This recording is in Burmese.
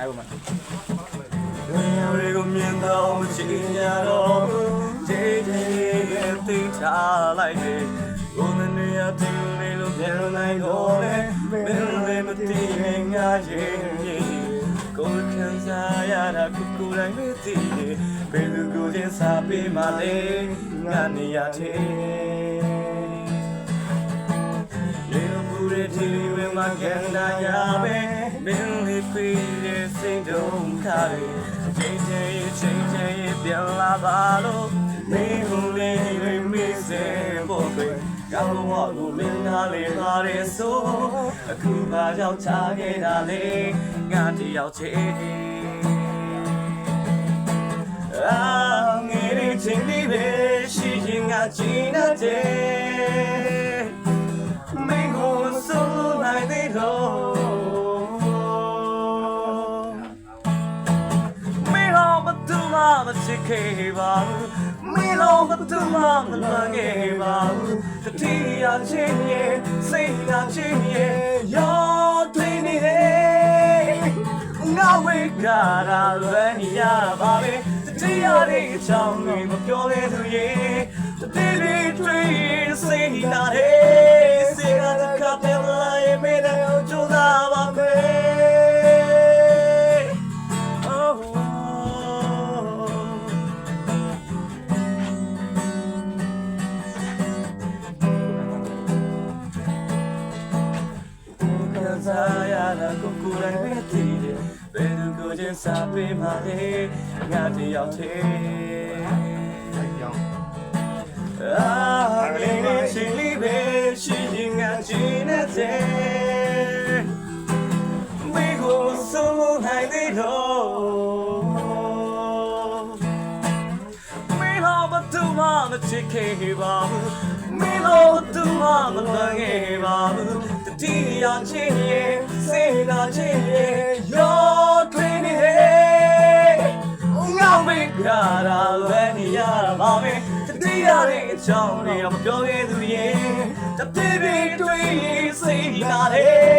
အဲ့ဘုမဝင်ရတွေကိုမြင်တော့မချင်ရတော့ဂျေဂျေရဲ့တိထားလိုက်တယ်ဘုံနေရတင်လေးလို့ပြန်နိုင်တော့လေမင်းလည်းမသိနဲ့ငါရဲ့ကိုယ်ခံစားရတာကိုကိုယ်တိုင်မသိတယ်ဘယ်သူကိုချင်းစားပေးမှလဲငါနေရတဲ့လေ ဘူရတီဝေမကန်ဒါယာပဲမင်းလေးပြေးတဲ့စိတ်တုံးခါရီချိန်ချိန်ချိန်ချိန်ပြန်လာပါလို့မင်းဟူလေးတွေမိစေဖို့ပဲကောင်းဘဝကိုမင်းသားလေးပါရဲဆိုအခုဘာကြောင့်ချခဲ့တာလဲငါတယောက်ချေအာငယ်လေးချင်းလေးပဲရှိရင်ငါချင်တဲ့ မမချစ်ခဲ့ပါဘူးမင်းတော့မတူမမလွန်ခဲ့ပါဘူးတတိယချင်းရဲ့စိတ်ကချင်းရဲ့ရောတွေ့နေတယ်ငါဝေကရာလွယ်နေရပါပဲတတိယရဲ့အချောင်းတွေမပြောလဲသူရဲ့တတိယတွေ့စိတ်နာတယ် တာကိုကိုယ်တိုင်ပဲသိတယ်ဘယ်သူကိုချင်းစားပေးမှလဲငါတယောက်တည်းအာငယ်ငယ်ရှိလိပဲရှိရင်ငါချင်တဲ့မိကိုဆုံးမနိုင်သေးတော့မိလို့ဘာသူမှမချစ်ခဲ့ပါဘူးမိလို့ဘာသူမှမလည်ခဲ့ပါဘူးတတိယချင်းရဲ့ နေရပါမယ်တတိယရဲ့အကြောင်းတွေတော့မပြောခဲ့သူရဲ့တပြည့်ပြည့်တွေ့ရင်စိတ်နာတယ်